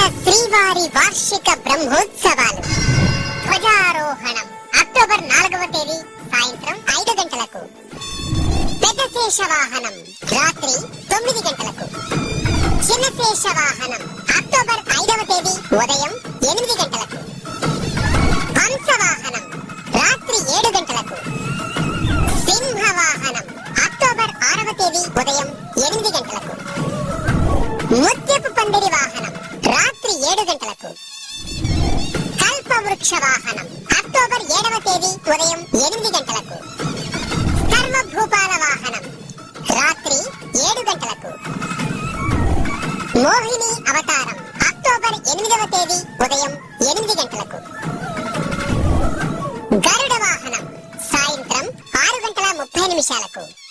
మన శ్రీవారి వార్షిక బ్రహ్మోత్సవాలు. ధ్వజారోహణం అక్టోబర్ నాలుగవ తేదీ సాయంత్రం ఐదు గంటలకు. పెద్ద శేష రాత్రి తొమ్మిది గంటలకు. చిన్న శేష అక్టోబర్ ఐదవ తేదీ ఉదయం ఎనిమిది గంటలకు. హంసవాహనం రాత్రి ఏడు గంటలకు. సింహవాహనం అక్టోబర్ ఆరవ తేదీ ఉదయం ఎనిమిది గంటలకు. ముత్యపు ఏడు గంటలకు. కల్పవృక్ష వాహనం. అక్టోబర్ ఏడవ తేదీ ఉదయం ఎనిమిది గంటలకు. కర్మ భూపాల వాహనం. రాత్రి ఏడు గంటలకు. మోహిని అవతారం. అక్టోబర్ ఎనిమిదవ తేదీ ఉదయం ఎనిమిది గంటలకు. గరుడ వాహనం. సాయంత్రం ఆరు గంటల ముప్పై నిమిషాలకు.